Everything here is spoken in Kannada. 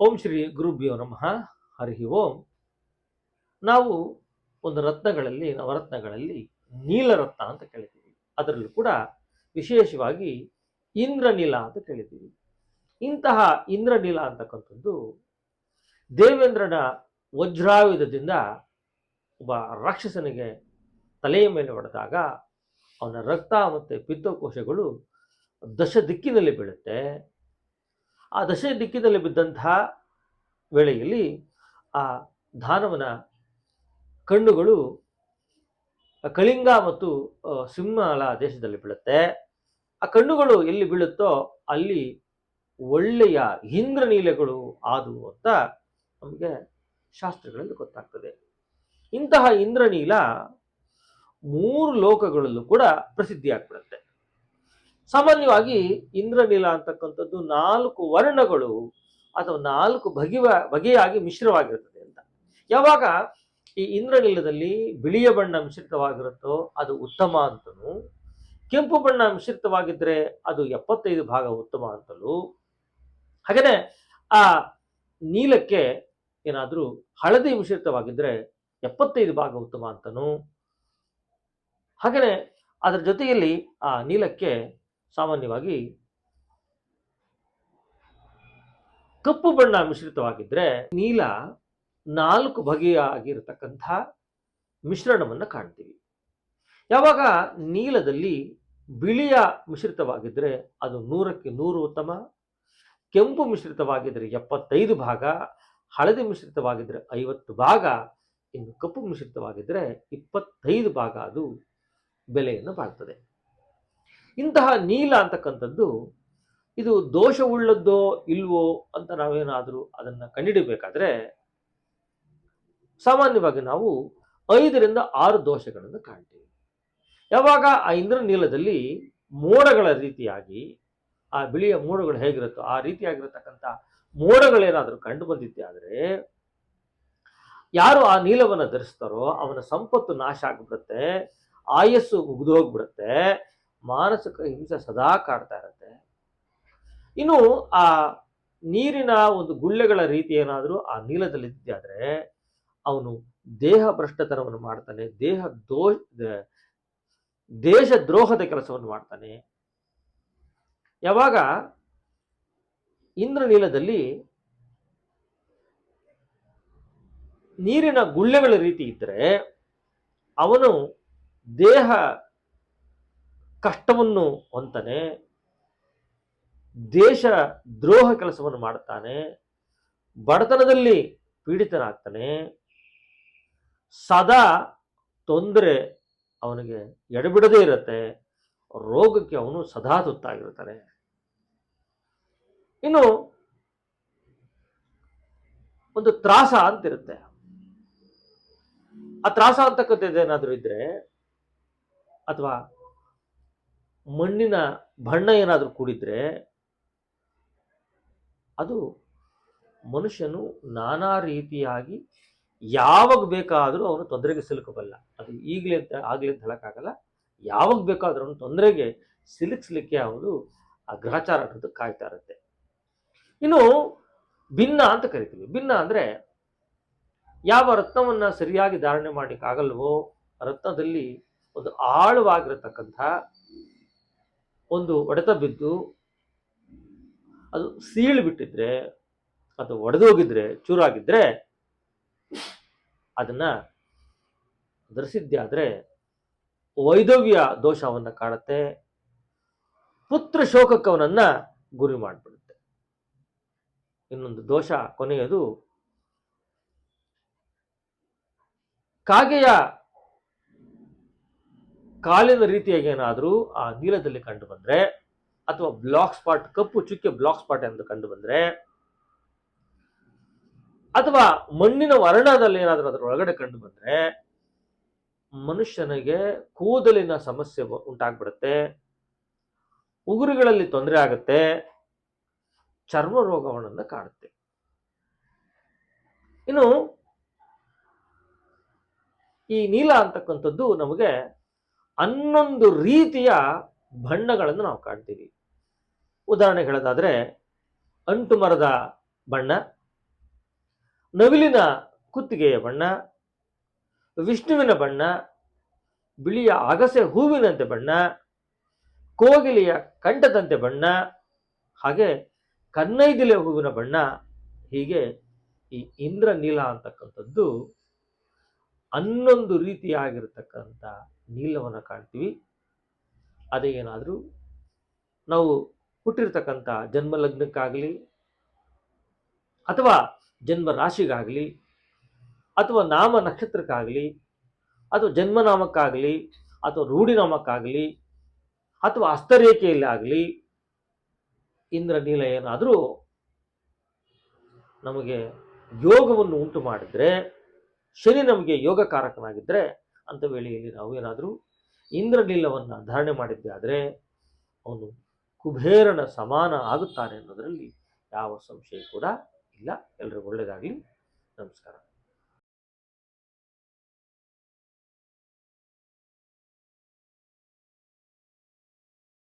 ಓಂ ಶ್ರೀ ಗುರುಭ್ಯೋ ನಮಃ. ಹರಿ ಓಂ. ನಾವು ಒಂದು ರತ್ನಗಳಲ್ಲಿ, ನವರತ್ನಗಳಲ್ಲಿ ನೀಲರತ್ನ ಅಂತ ಕೇಳಿದ್ದೀವಿ. ಅದರಲ್ಲೂ ಕೂಡ ವಿಶೇಷವಾಗಿ ಇಂದ್ರನೀಲ ಅಂತ ಕೇಳಿದ್ದೀವಿ. ಇಂತಹ ಇಂದ್ರನೀಲ ಅಂತಕ್ಕಂಥದ್ದು ದೇವೇಂದ್ರನ ವಜ್ರಾಯುಧದಿಂದ ಒಬ್ಬ ರಾಕ್ಷಸನಿಗೆ ತಲೆಯ ಮೇಲೆ ಹೊಡೆದಾಗ ಅವನ ರಕ್ತ ಮತ್ತು ಪಿತ್ತಕೋಶಗಳು ದಶ ದಿಕ್ಕಿನಲ್ಲಿ ಬೀಳುತ್ತೆ. ಆ ದಶ ದಿಕ್ಕಿನಲ್ಲಿ ಬಿದ್ದಂತಹ ವೇಳೆಯಲ್ಲಿ ಆ ದಾನವನ ಕಣ್ಣುಗಳು ಕಳಿಂಗ ಮತ್ತು ಸಿಂಹಳ ದೇಶದಲ್ಲಿ ಬೀಳುತ್ತೆ. ಆ ಕಣ್ಣುಗಳು ಎಲ್ಲಿ ಬೀಳುತ್ತೋ ಅಲ್ಲಿ ಒಳ್ಳೆಯ ಇಂದ್ರನೀಲೆಗಳು ಆದವು ಅಂತ ನಮಗೆ ಶಾಸ್ತ್ರಗಳಲ್ಲಿ ಗೊತ್ತಾಗ್ತದೆ. ಇಂತಹ ಇಂದ್ರನೀಲ ಮೂರು ಲೋಕಗಳಲ್ಲೂ ಕೂಡ ಪ್ರಸಿದ್ಧಿ ಆಗ್ಬಿಡುತ್ತೆ ಸಾಮಾನ್ಯವಾಗಿ ಇಂದ್ರನೀಲ ಅಂತಕ್ಕಂಥದ್ದು ನಾಲ್ಕು ವರ್ಣಗಳು ಅಥವಾ ನಾಲ್ಕು ಬಗೆವ ಬಗೆಯಾಗಿ ಮಿಶ್ರವಾಗಿರುತ್ತದೆ ಅಂತ. ಯಾವಾಗ ಈ ಇಂದ್ರನೀಲದಲ್ಲಿ ಬಿಳಿಯ ಬಣ್ಣ ಮಿಶ್ರಿತವಾಗಿರುತ್ತೋ ಅದು ಉತ್ತಮ ಅಂತಲೂ ಕೆಂಪು ಬಣ್ಣ ಮಿಶ್ರಿತವಾಗಿದ್ದರೆ ಅದು ಎಪ್ಪತ್ತೈದು ಭಾಗ ಉತ್ತಮ ಅಂತಲೂ ಹಾಗೆಯೇ ಆ ನೀಲಕ್ಕೆ ಏನಾದರೂ ಹಳದಿ ಮಿಶ್ರಿತವಾಗಿದ್ದರೆ ಎಪ್ಪತ್ತೈದು ಭಾಗ ಉತ್ತಮ ಅಂತನೂ. ಹಾಗೆಯೇ ಅದರ ಜೊತೆಯಲ್ಲಿ ಆ ನೀಲಕ್ಕೆ ಸಾಮಾನ್ಯವಾಗಿ ಕಪ್ಪು ಬಣ್ಣ ಮಿಶ್ರಿತವಾಗಿದ್ದರೆ ನೀಲ ನಾಲ್ಕು ಬಗೆಯಾಗಿರತಕ್ಕಂಥ ಮಿಶ್ರಣವನ್ನು ಕಾಣ್ತೀವಿ. ಯಾವಾಗ ನೀಲದಲ್ಲಿ ಬಿಳಿಯ ಮಿಶ್ರಿತವಾಗಿದ್ದರೆ ಅದು ನೂರಕ್ಕೆ ನೂರು ಉತ್ತಮ, ಕೆಂಪು ಮಿಶ್ರಿತವಾಗಿದ್ದರೆ ಎಪ್ಪತ್ತೈದು ಭಾಗ, ಹಳದಿ ಮಿಶ್ರಿತವಾಗಿದ್ದರೆ ಐವತ್ತು ಭಾಗ, ಇನ್ನು ಕಪ್ಪು ಮಿಶ್ರಿತವಾಗಿದ್ದರೆ ಇಪ್ಪತ್ತೈದು ಭಾಗ ಅದು ಬೆಲೆಯನ್ನು ಬಾಳ್ತದೆ. ಇಂತಹ ನೀಲ ಅಂತಕ್ಕಂಥದ್ದು ಇದು ದೋಷವುಳ್ಳದ್ದೋ ಇಲ್ವೋ ಅಂತ ನಾವೇನಾದರೂ ಅದನ್ನು ಕಂಡುಹಿಡಬೇಕಾದ್ರೆ ಸಾಮಾನ್ಯವಾಗಿ ನಾವು ಐದರಿಂದ ಆರು ದೋಷಗಳನ್ನು ಕಾಣ್ತೀವಿ. ಯಾವಾಗ ಆ ಇಂದ್ರ ನೀಲದಲ್ಲಿ ಮೋಡಗಳ ರೀತಿಯಾಗಿ, ಆ ಬಿಳಿಯ ಮೋಡಗಳು ಹೇಗಿರುತ್ತೋ ಆ ರೀತಿಯಾಗಿರತಕ್ಕಂಥ ಮೋಡಗಳೇನಾದರೂ ಕಂಡು ಬಂದಿದ್ದೆ ಆದರೆ, ಯಾರು ಆ ನೀಲವನ್ನು ಧರಿಸ್ತಾರೋ ಅವನ ಸಂಪತ್ತು ನಾಶ ಆಗಿಬಿಡುತ್ತೆ, ಆಯಸ್ಸು ಮುಗಿದು ಹೋಗ್ಬಿಡುತ್ತೆ ಮಾನಸಿಕ ಹಿಂಸೆ ಸದಾ ಕಾಡ್ತಾ ಇರುತ್ತೆ. ಇನ್ನು ಆ ನೀರಿನ ಒಂದು ಗುಳ್ಳೆಗಳ ರೀತಿ ಏನಾದರೂ ಆ ನೀಲದಲ್ಲಿ ಇದ್ದಾದ್ರೆ ಅವನು ದೇಹ ಭ್ರಷ್ಟತನವನ್ನು ಮಾಡ್ತಾನೆ, ದೇಹ ದೋ ದೇಶ ದ್ರೋಹದ ಕೆಲಸವನ್ನು ಮಾಡ್ತಾನೆ. ಯಾವಾಗ? ಇಂದ್ರನೀಲದಲ್ಲಿ ನೀರಿನ ಗುಳ್ಳೆಗಳ ರೀತಿ ಇದ್ದರೆ ಅವನು ದೇಹ ಕಷ್ಟವನ್ನು ಹೊಂತಾನೆ ದೇಶ ದ್ರೋಹ ಕೆಲಸವನ್ನು ಮಾಡ್ತಾನೆ, ಬಡತನದಲ್ಲಿ ಪೀಡಿತನಾಗ್ತಾನೆ, ಸದಾ ತೊಂದರೆ ಅವನಿಗೆ ಎಡಬಿಡದೇ ಇರುತ್ತೆ, ರೋಗಕ್ಕೆ ಅವನು ಸದಾ ತುತ್ತಾಗಿರುತ್ತಾನೆ ಇನ್ನು ಒಂದು ತ್ರಾಸ ಅಂತಿರುತ್ತೆ. ಆ ತ್ರಾಸ ಅಂತಕ್ಕಂಥದ್ದು ಏನಾದರೂ ಇದ್ರೆ ಅಥವಾ ಮಣ್ಣಿನ ಬಣ್ಣ ಏನಾದರೂ ಕೂಡಿದ್ರೆ ಅದು ಮನುಷ್ಯನು ನಾನಾ ರೀತಿಯಾಗಿ ಯಾವಾಗ ಬೇಕಾದರೂ ಅವನು ತೊಂದರೆಗೆ ಸಿಲುಕಬಲ್ಲ. ಅದು ಈಗಲೇ ಅಂತ ಆಗಲೇ ಅಂತ ಹೇಳೋಕ್ಕಾಗಲ್ಲ. ಯಾವಾಗ ಬೇಕಾದರೂ ಅವನು ತೊಂದರೆಗೆ ಸಿಲುಕಿಸ್ಲಿಕ್ಕೆ ಅವನು ಆ ಗ್ರಹಚಾರ ಅನ್ನೋದು ಕಾಯ್ತಾ ಇರುತ್ತೆ. ಇನ್ನು ಭಿನ್ನ ಅಂತ ಕರಿತೀವಿ. ಭಿನ್ನ ಅಂದರೆ ಯಾವ ರತ್ನವನ್ನು ಸರಿಯಾಗಿ ಧಾರಣೆ ಮಾಡಲಿಕ್ಕಾಗಲ್ವೋ, ರತ್ನದಲ್ಲಿ ಒಂದು ಆಳವಾಗಿರತಕ್ಕಂಥ ಒಂದು ಹೊಡೆತ ಬಿದ್ದು ಅದು ಸೀಳು ಬಿಟ್ಟಿದ್ರೆ, ಅದು ಒಡೆದೋಗಿದ್ರೆ, ಚೂರಾಗಿದ್ರೆ ಅದನ್ನ ಧರಿಸಿದ್ದೆ ಆದರೆ ವೈದವ್ಯ ದೋಷವನ್ನು ಕಾಣುತ್ತೆ, ಪುತ್ರ ಶೋಕಕ್ಕವನನ್ನ ಗುರಿ ಮಾಡಿಬಿಡುತ್ತೆ. ಇನ್ನೊಂದು ದೋಷ ಕೊನೆಯದು ಕಾಗೆಯ ಕಾಲಿನ ರೀತಿಯಾಗಿ ಏನಾದರೂ ಆ ನೀಲದಲ್ಲಿ ಕಂಡು ಬಂದರೆ, ಅಥವಾ ಬ್ಲಾಕ್ ಸ್ಪಾಟ್ ಕಪ್ಪು ಚುಕ್ಕೆ ಬ್ಲಾಕ್ ಸ್ಪಾಟ್ ಎಂದು ಕಂಡು ಬಂದರೆ, ಅಥವಾ ಮಣ್ಣಿನ ವರ್ಣದಲ್ಲಿ ಏನಾದರೂ ಅದರ ಒಳಗಡೆ ಕಂಡು ಬಂದರೆ, ಮನುಷ್ಯನಿಗೆ ಕೂದಲಿನ ಸಮಸ್ಯೆ ಉಂಟಾಗ್ಬಿಡುತ್ತೆ, ಉಗುರುಗಳಲ್ಲಿ ತೊಂದರೆ ಆಗುತ್ತೆ, ಚರ್ಮ ರೋಗವನ್ನು ಕಾಣುತ್ತೆ ಇನ್ನು ಈ ನೀಲ ಅಂತಕ್ಕಂಥದ್ದು ನಮಗೆ ಹನ್ನೊಂದು ರೀತಿಯ ಬಣ್ಣಗಳನ್ನು ನಾವು ಕಾಣ್ತೀವಿ. ಉದಾಹರಣೆ ಹೇಳೋದಾದ್ರೆ, ಅಂಟು ಮರದ ಬಣ್ಣ, ನವಿಲಿನ ಕುತ್ತಿಗೆಯ ಬಣ್ಣ, ವಿಷ್ಣುವಿನ ಬಣ್ಣ, ಬಿಳಿಯ ಅಗಸೆ ಹೂವಿನಂತೆ ಬಣ್ಣ, ಕೋಗಿಲೆಯ ಕಂಠದಂತೆ ಬಣ್ಣ, ಹಾಗೆ ಕನ್ನೈದಿಲೆ ಹೂವಿನ ಬಣ್ಣ, ಹೀಗೆ ಈ ಇಂದ್ರ ನೀಲ ಅಂತಕ್ಕಂಥದ್ದು ಹನ್ನೊಂದು ರೀತಿಯಾಗಿರ್ತಕ್ಕಂಥ ನೀಲವನ್ನು ಕಾಣ್ತೀವಿ. ಅದೇ ಏನಾದರೂ ನಾವು ಹುಟ್ಟಿರ್ತಕ್ಕಂಥ ಜನ್ಮ ಲಗ್ನಕ್ಕಾಗಲಿ ಅಥವಾ ಜನ್ಮ ರಾಶಿಗಾಗಲಿ ಅಥವಾ ನಾಮ ನಕ್ಷತ್ರಕ್ಕಾಗಲಿ ಅಥವಾ ಜನ್ಮನಾಮಕ್ಕಾಗಲಿ ಅಥವಾ ರೂಢಿನಾಮಕ್ಕಾಗಲಿ ಅಥವಾ ಹಸ್ತರೇಖೆಯಲ್ಲಿ ಆಗಲಿ ಇಂದ್ರ ನೀಲ ಏನಾದರೂ ನಮಗೆ ಯೋಗವನ್ನು ಉಂಟು ಮಾಡಿದ್ರೆ, ಶನಿ ನಮಗೆ ಯೋಗಕಾರಕನಾಗಿದ್ದರೆ ಅಂಥ ವೇಳೆಯಲ್ಲಿ ನಾವು ಏನಾದರೂ ಇಂದ್ರಲೀಲವನ್ನು ಧಾರಣೆ ಮಾಡಿದ್ದೆ ಆದರೆ ಅವನು ಕುಬೇರನ ಸಮಾನ ಆಗುತ್ತಾನೆ ಅನ್ನೋದರಲ್ಲಿ ಯಾವ ಸಂಶಯ ಕೂಡ ಇಲ್ಲ. ಎಲ್ರಿಗೂ ಒಳ್ಳೆಯದಾಗಲಿ ನಮಸ್ಕಾರ.